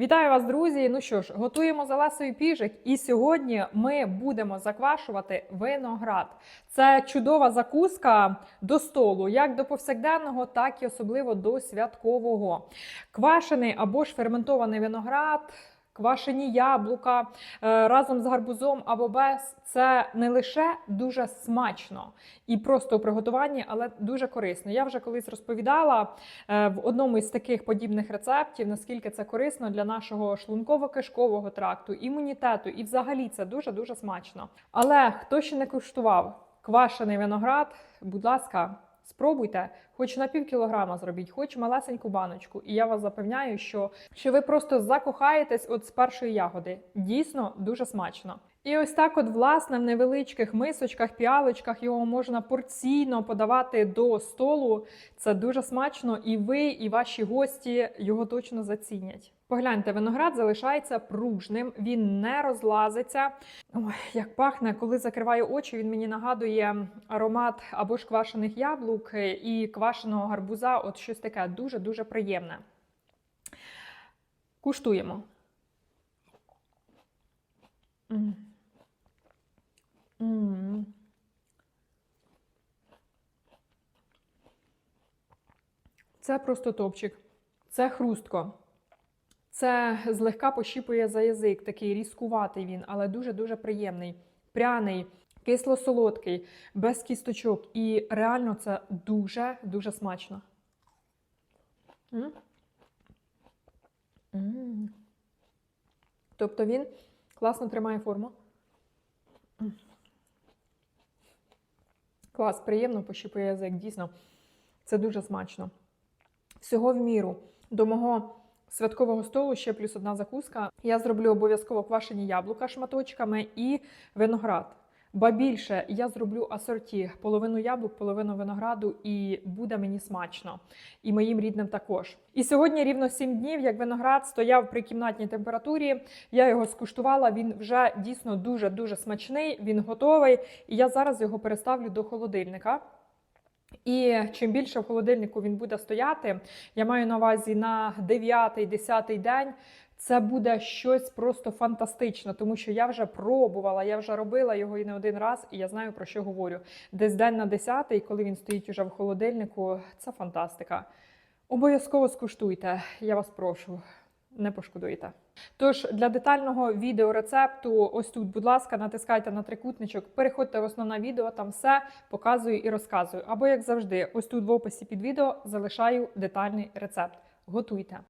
Вітаю вас, друзі! Ну що ж, готуємо за Лесою піжик, і сьогодні ми будемо заквашувати виноград. Це чудова закуска до столу, як до повсякденного, так і особливо до святкового. Квашений або ж ферментований виноград. Квашені яблука е, разом з гарбузом або без це не лише дуже смачно і просто у приготуванні, але дуже корисно. Я вже колись розповідала е, в одному із таких подібних рецептів, наскільки це корисно для нашого шлунково-кишкового тракту, імунітету, і взагалі це дуже дуже смачно. Але хто ще не куштував квашений виноград, будь ласка. Спробуйте, хоч на пів кілограма зробіть, хоч малесеньку баночку. І я вас запевняю, що, що ви просто закохаєтесь от з першої ягоди. Дійсно дуже смачно. І ось так, от, власне, в невеличких мисочках, піалочках його можна порційно подавати до столу. Це дуже смачно, і ви, і ваші гості його точно зацінять. Погляньте, виноград залишається пружним, він не розлазиться. Ой, як пахне, коли закриваю очі, він мені нагадує аромат або ж квашених яблук і квашеного гарбуза. От щось таке дуже-дуже приємне. Куштуємо. Це просто топчик. Це хрустко. Це злегка пощіпує за язик, такий різкуватий він, але дуже-дуже приємний. Пряний, кисло-солодкий, без кісточок. І реально це дуже-дуже смачно. М? М. Тобто він класно тримає форму. Клас, приємно пощипує язик, дійсно. Це дуже смачно. Всього в міру. До мого святкового столу ще плюс одна закуска. Я зроблю обов'язково квашені яблука шматочками і виноград. Ба більше я зроблю асорті половину яблук, половину винограду, і буде мені смачно. І моїм рідним також. І сьогодні рівно 7 днів, як виноград стояв при кімнатній температурі. Я його скуштувала. Він вже дійсно дуже дуже смачний. Він готовий. І я зараз його переставлю до холодильника. І чим більше в холодильнику він буде стояти, я маю на увазі на 9-10 день. Це буде щось просто фантастичне, тому що я вже пробувала, я вже робила його і не один раз, і я знаю про що говорю. Десь день на 10, коли він стоїть уже в холодильнику, це фантастика. Обов'язково скуштуйте, я вас прошу, не пошкодуйте. Тож для детального відеорецепту, ось тут, будь ласка, натискайте на трикутничок, переходьте в основне відео, там все показую і розказую. Або, як завжди, ось тут в описі під відео залишаю детальний рецепт. Готуйте.